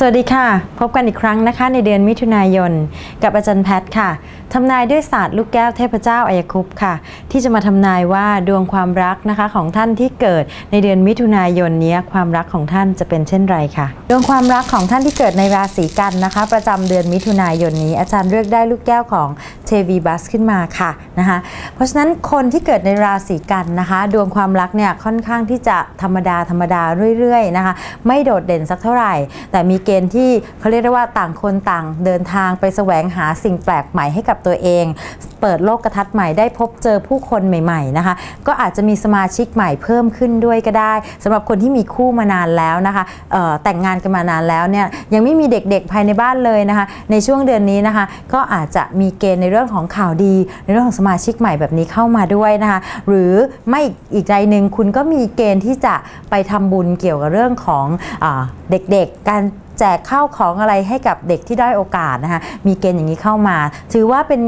สวัสดีค่ะ พบกันอีกครั้งนะคะในเดือนมิถุนายน กับอาจารย์แพทย์ค่ะ ทำนายด้วยศาสตร์ลูกแก้วเทพเจ้าอายคุปค่ะ ที่จะมาทำนายว่าดวงความรักนะคะของท่านที่เกิดในเดือนมิถุนายนนี้ความรักของท่านจะเป็นเช่นไรค่ะ ดวงความรักของท่านที่เกิดในราศีกันนะคะ ประจำเดือนมิถุนายนนี้ อาจารย์เลือกได้ลูกแก้วของเทวีบัสขึ้นมาค่ะนะคะเพราะฉะนั้นคนที่เกิดในราศีกันนะคะ ดวงความรักเนี่ยค่อนข้างที่จะธรรมดาธรรมดาเรื่อยๆนะคะ ไม่โดดเด่นสักเท่าไหร่ แต่มีเกณฑ์ที่เขาเรียกได้ว่าต่างคนต่างเดินทางไปแสวงหาสิ่งแปลกใหม่ให้กับตัวเอง เปิดโลกกระทัดใหม่ได้พบเจอผู้คนใหม่ๆนะคะก็อาจจะมีสมาชิกใหม่เพิ่มขึ้นด้วยก็ได้สำหรับคนที่มีคู่มานานแล้วนะคะแต่งงานกันมานานแล้วเนี่ยยังไม่มีเด็กๆภายในบ้านเลยนะคะในช่วงเดือนนี้นะคะก็อาจจะมีเกณฑ์ในเรื่องของข่าวดี ในเรื่องของสมาชิกใหม่แบบนี้เข้ามาด้วยนะคะหรือไม่อีกใจหนึ่งคุณก็มีเกณฑ์ที่จะไปทำบุญเกี่ยวกับเรื่องของอเด็กๆการ แจกข้าวของอะไรให้กับเด็กที่ได้โอกาสนะคะมีเกณฑ์อย่างนี้เข้ามา ถือว่าเป็น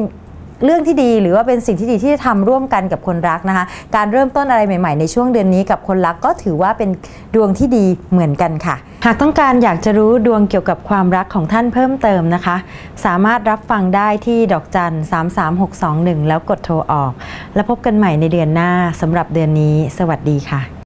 เรื่องที่ดีหรือว่าเป็นสิ่งที่ดีที่จะทำร่วมกันกับคนรักนะคะ การเริ่มต้นอะไรใหม่ ๆ ในช่วงเดือนนี้กับคนรักก็ถือว่าเป็นดวงที่ดีเหมือนกันค่ะ หากต้องการอยากจะรู้ดวงเกี่ยวกับความรักของท่านเพิ่มเติมนะคะ สามารถรับฟังได้ที่ดอกจัน 33621 แล้วกดโทรออก แล้วพบกันใหม่ในเดือนหน้าสำหรับเดือนนี้ สวัสดีค่ะ